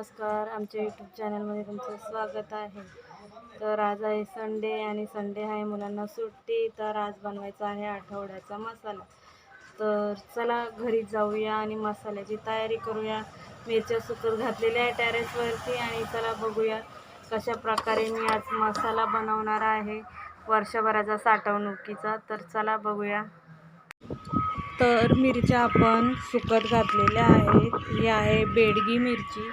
नमस्कार. आमच्या यूट्यूब चॅनलमध्ये तुमचं स्वागत आहे. तर आज आहे संडे आणि संडे आहे मुलांना सुट्टी. तर आज बनवायचा आहे आठवड्याचा मसाला. तर चला घरी जाऊया आणि मसाल्याची तयारी करूया. मिरच्या सुकत घातलेल्या आहे टॅरेसवरती आणि चला बघूया कशा प्रकारे मी आज मसाला बनवणार आहे. वर्षभराचा साठवणुकीचा. तर चला बघूया. तर मिरच्या आपण सुकत घातलेल्या आहेत. ही आहे बेडगी मिरची.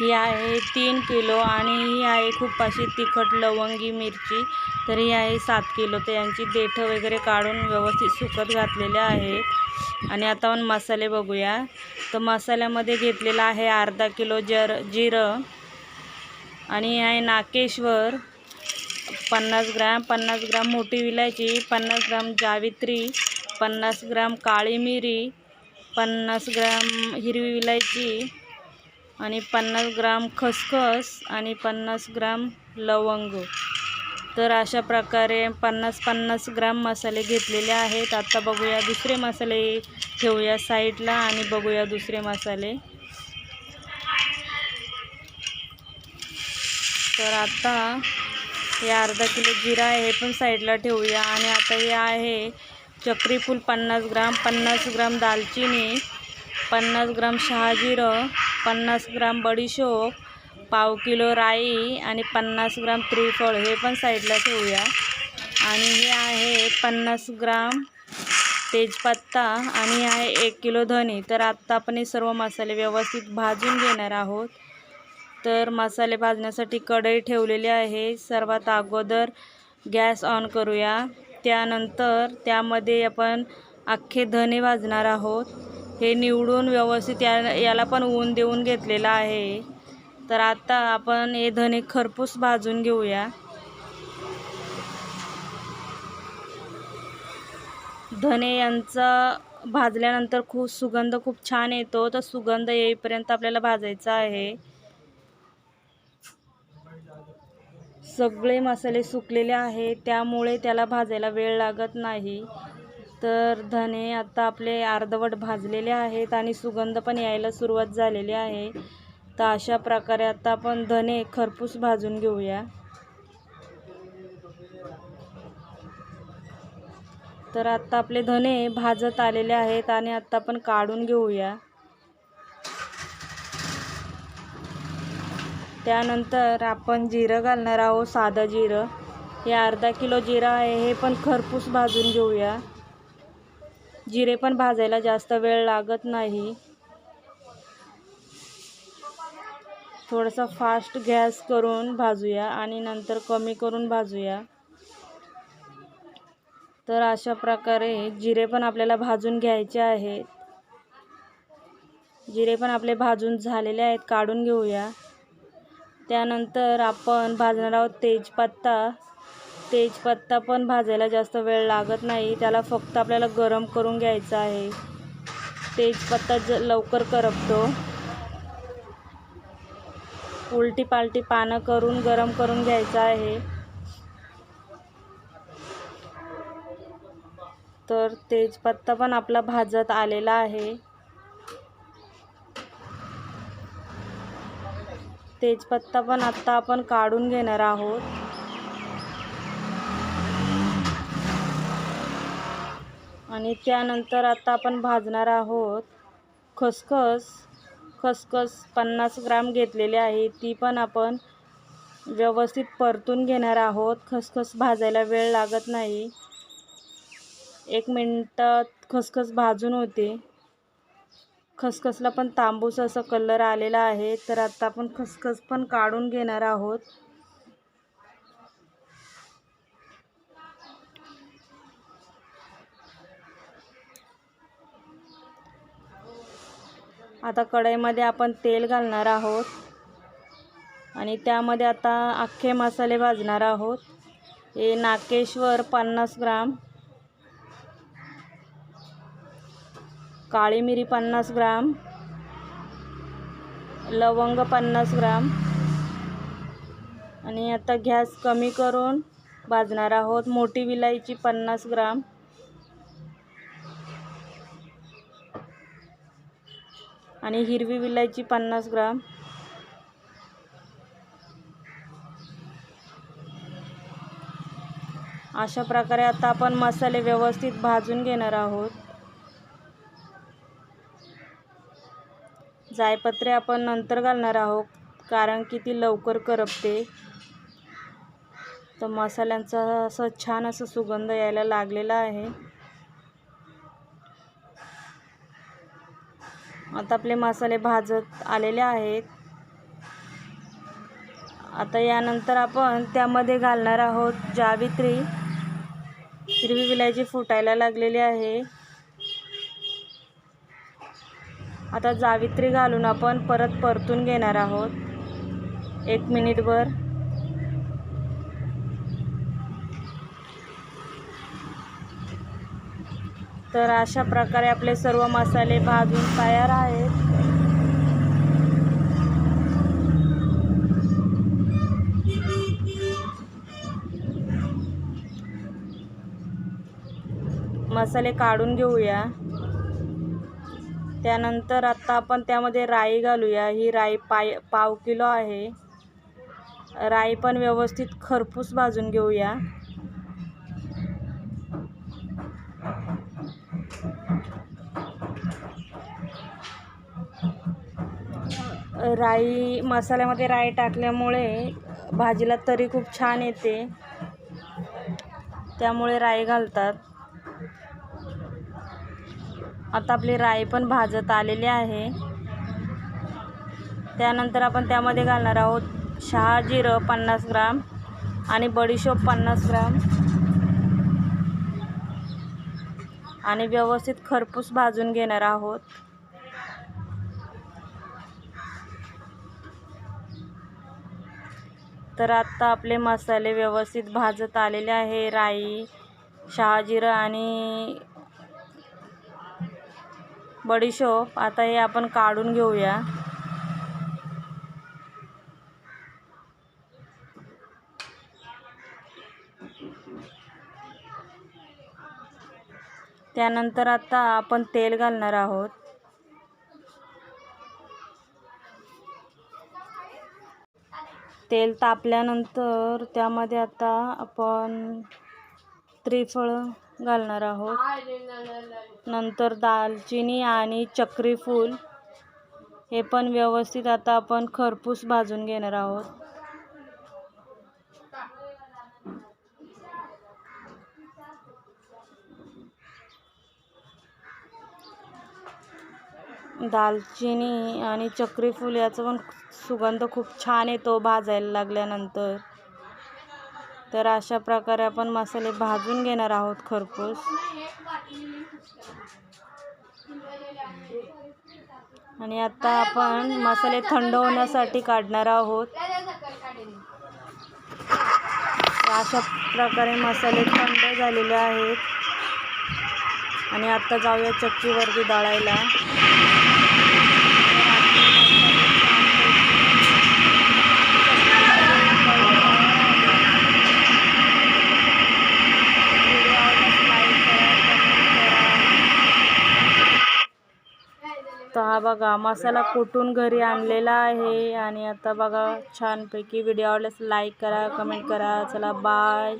ही आहे तीन किलो आणि ही आहे खूप अशी तिखट लवंगी मिरची. तर ही आहे सात किलो. तर यांची देठं वगैरे काढून व्यवस्थित सुकत घातलेल्या आहेत आणि आता आपण मसाले बघूया. तर मसाल्यामध्ये घेतलेला आहे अर्धा किलो जर जिरं. आणि आहे नाकेश्वर पन्नास ग्रॅम पन्नास ग्राम मोठी विलायची पन्नास ग्राम जावित्री. पन्नास ग्राम काळी मिरी पन्नास ग्राम हिरवी विलायची आणि पन्नास ग्राम खसखस आणि पन्नास ग्राम लवंग. तर अशा प्रकारे पन्नास पन्नास ग्राम मसाले घेतलेले आहेत. आता बघूया दुसरे मसाले ठेवूया साईडला आणि बघूया दुसरे मसाले. तर आता हे अर्धा किलो जिरा आहे हे पण साईडला ठेवूया. आणि आता हे आहे चक्रीफूल पन्नास ग्राम पन्नास ग्राम दालचिनी पन्नास ग्राम शहाजिरं पन्नास ग्राम बडीशोप पाव किलो राई आणि पन्नास ग्राम त्रिफळ. हे पण साईडला ठेवूया. आणि हे आहे पन्नास ग्राम तेजपत्ता आणि आहे एक किलो धने. तर आत्ता आपण हे सर्व मसाले व्यवस्थित भाजून घेणार आहोत. तर मसाले भाजण्यासाठी कढई ठेवलेली आहे. सर्वात अगोदर गॅस ऑन करूया. त्यानंतर त्यामध्ये आपण अख्खे धने भाजणार आहोत. हे निवडून व्यवस्थित या याला पण ऊन देऊन घेतलेलं आहे. तर आता आपण हे धने खरपूस भाजून घेऊया. धने यांचा भाजल्यानंतर खूप सुगंध खूप छान येतो. तर सुगंध येईपर्यंत आपल्याला भाजायचा आहे. सगळे मसाले सुकलेले आहे त्यामुळे त्याला भाजायला वेळ लागत नाही. तर धने आता आपले अर्धवट भाजलेले आहेत आणि सुगंध पण यायला सुरुवात झालेली आहे. तर अशा प्रकारे आता आपण धने खरपूस भाजून घेऊया. तर आत्ता आपले धने भाजत आलेले आहेत आणि आत्ता आपण काढून घेऊया. त्यानंतर आपण जिरं घालणार आहोत साधं जिरं. हे अर्धा किलो जिरं आहे हे पण खरपूस भाजून घेऊया. जिरे पण भाजायला जास्त वेळ लागत नाही. थोडासा फास्ट गॅस करून भाजूया आणि नंतर कमी करून भाजूया. तर अशा प्रकारे जिरे पण आपल्याला भाजून घ्यायचे आहेत. जिरे पण आपले भाजून झालेले आहेत काढून घेऊया. त्यानंतर आपण भाजणार आहोत तेजपत्ता. तेजपत्ता पण भाजायला जास्त वेळ लागत नाही. त्याला फक्त आपल्याला गरम करून घ्यायचा आहे. तेजपत्ता ज लवकर करपतो. उलटी पालटी पानं करून गरम करून घ्यायचं आहे. तर तेजपत्ता पण आपला भाजत आलेला आहे. तेजपत्ता पण आत्ता आपण काढून घेणार आहोत. आणि त्यानंतर आता आपण भाजणार आहोत. खसखस खसखस पन्नास ग्राम घेतलेली आहे. ती पण आपण व्यवस्थित परतून घेणार आहोत. खसखस भाजायला वेळ लागत नाही. एक मिनटात खसखस भाजून होते. खसखसला पण तांबूस असं कलर आलेला आहे. तर आता आपण खसखस पण काढून घेणार आहोत. आता कढईमध्ये आपण तेल घालणार आहोत. आणि त्यामध्ये आता अख्खे मसाले भाजणार आहोत. हे नाकेश्वर पन्नास ग्राम. काळी मिरी पन्नास ग्राम लवंग पन्नास ग्राम. आणि आता गॅस कमी करून भाजणार आहोत. मोठी विलायची पन्नास ग्राम. आणि हिरवी विलायची पन्नास ग्राम. अशा प्रकारे आता आपण मसाले व्यवस्थित भाजून घेणार आहोत. जायपत्रे आपण नंतर घालणार आहोत कारण की ती लवकर करपते. तर मसाल्यांचा असं छान असं सुगंध यायला लागलेला आहे. आता आपले मसाले भाजत आलेले आहेत. आता यानंतर आपण त्यामध्ये घालणार आहोत जावित्री. हिरवी विलायची फुटायला लागलेली आहे. आता जावित्री घालून आपण परत परतून घेणार आहोत. एक मिनिटभर तर अशा प्रकारे आपले सर्व मसाले भाजून तयार आहेत. मसाले काढून घेऊया. त्यानंतर आत्ता आपण त्यामध्ये राई घालूया. ही राई पाय पाव किलो आहे. राई पण व्यवस्थित खरपूस भाजून घेऊया. राई मसाल्यामध्ये राई टाकल्यामुळे भाजीला तरी खूप छान येते. त्यामुळे राई घालतात. आता आपली राई पण भाजत आलेली आहे. त्यानंतर आपण त्यामध्ये घालणार आहोत शहा जिरं पन्नास ग्राम आणि बडीशोप पन्नास ग्राम. आणि व्यवस्थित खरपूस भाजून घेणार आहोत. तर आत्ता आपले मसाले व्यवस्थित भाजत आलेले आहे. राई शहाजिरं आणि बडीशोप आता हे आपण काढून घेऊया. त्यानंतर आता आपण तेल घालणार आहोत. तेल तापल्यानंतर त्यामध्ये आता आपण त्रिफळं घालणार आहोत. नंतर दालचिनी आणि चक्रीफूल हे पण व्यवस्थित आता आपण खरपूस भाजून घेणार आहोत. दालचिनी आणि चक्रीफूल याचा पण सुगंध खूप छान येतो भाजायला लागल्यानंतर. तर अशा प्रकारे आपण मसाले भाजून घेणार आहोत खरपूस. आणि आता आपण मसाले थंड होण्यासाठी काढणार आहोत. अशा प्रकारे मसाले थंड झालेले आहेत. आणि आता जाऊया चक्कीवरती दळायला. हा बघा मसाला कुटून घरी आणलेला आहे आणि आता बघा छानपैकी व्हिडिओ आवडल्यास लाईक करा कमेंट करा. चला बाय